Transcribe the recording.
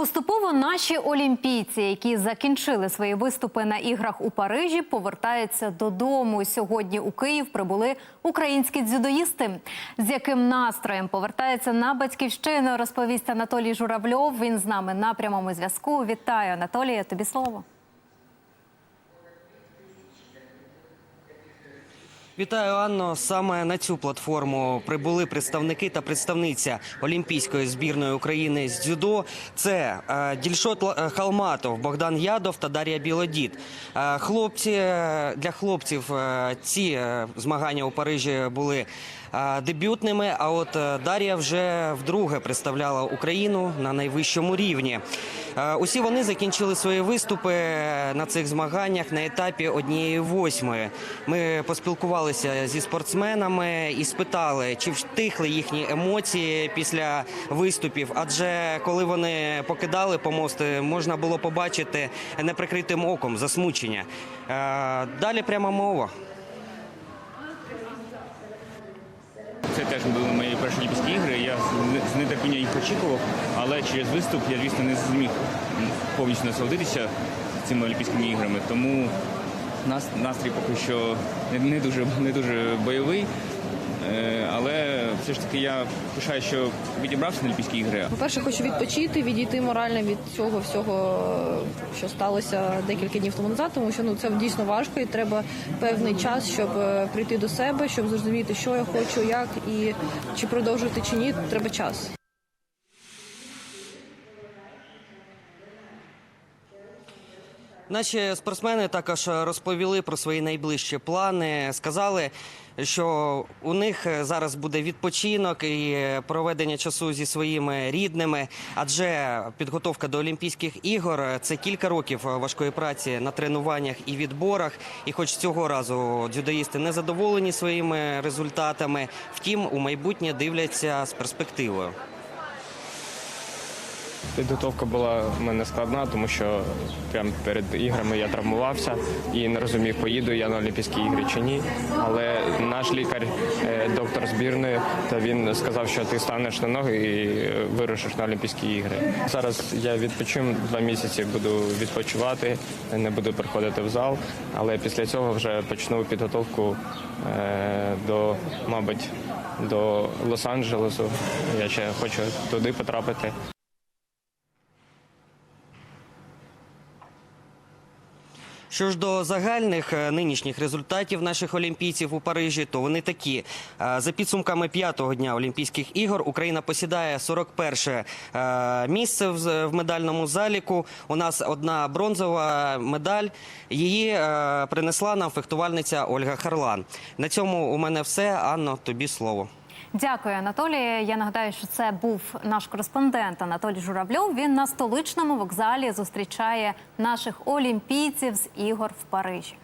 Поступово наші олімпійці, які закінчили свої виступи на іграх у Парижі, повертаються додому. Сьогодні у Київ прибули українські дзюдоїсти. З яким настроєм повертаються на батьківщину, розповість Анатолій Журавльов. Він з нами на прямому зв'язку. Вітаю, Анатолія. Тобі слово. Вітаю, Анно. Саме на цю платформу прибули представники та представниця Олімпійської збірної України з дзюдо. Це е, Дільшот е, Халматов, Богдан Ядов та Дар'я Білодід. Е, хлопці для хлопців ці змагання у Парижі були дебютними. А от е, Дар'я вже вдруге представляла Україну на найвищому рівні. Е, Усі вони закінчили свої виступи на цих змаганнях на етапі однієї восьмої. Ми поспілкувалися зі спортсменами і спитали, чи втихли їхні емоції після виступів. Адже коли вони покидали помости, можна було побачити неприкритим оком засмучення. Е, Далі пряма мова. Це теж були мої перші Олімпійські ігри. Я з- нетерпіння їх очікував, але через виступ я, звісно, не зміг повністю насолодитися цими Олімпійськими іграми. Тому настрій поки що не, дуже, не дуже бойовий. Е, Але все ж таки я пишаю, що відібрався на Олімпійські ігри. По-перше, хочу відпочити, відійти морально від цього всього, що сталося декілька днів тому назад, тому що ну це дійсно важко, і треба певний час, щоб е, прийти до себе, щоб зрозуміти, що я хочу, як і чи продовжувати чи ні. Треба час. Наші спортсмени також розповіли про свої найближчі плани. Сказали, що у них зараз буде відпочинок і проведення часу зі своїми рідними, адже підготовка до Олімпійських ігор це кілька років важкої праці на тренуваннях і відборах. І, хоч цього разу дзюдоїсти не задоволені своїми результатами, втім у майбутнє дивляться з перспективою. Підготовка була в мене складна, тому що прямо перед іграми я травмувався і не розумів, поїду я на Олімпійські ігри чи ні. Але наш лікар, е, доктор збірної, та він сказав, що ти станеш на ноги і вирушиш на Олімпійські ігри. Зараз я відпочину два місяці, буду відпочивати, не буду приходити в зал, але після цього вже почну підготовку е, до, мабуть, до Лос-Анджелесу. Я ще хочу туди потрапити. Що ж до загальних е, нинішніх результатів наших олімпійців у Парижі, то вони такі. Е, За підсумками п'ятого дня Олімпійських ігор Україна посідає 41 е, місце в медальному заліку. У нас одна бронзова медаль. Її принесла нам фехтувальниця Ольга Харлан. На цьому у мене все. Анно, тобі слово. Дякую, Анатолій. Я нагадаю, що це був наш кореспондент Анатолій Журавльов. Він на столичному вокзалі зустрічає наших олімпійців з ігор в Парижі.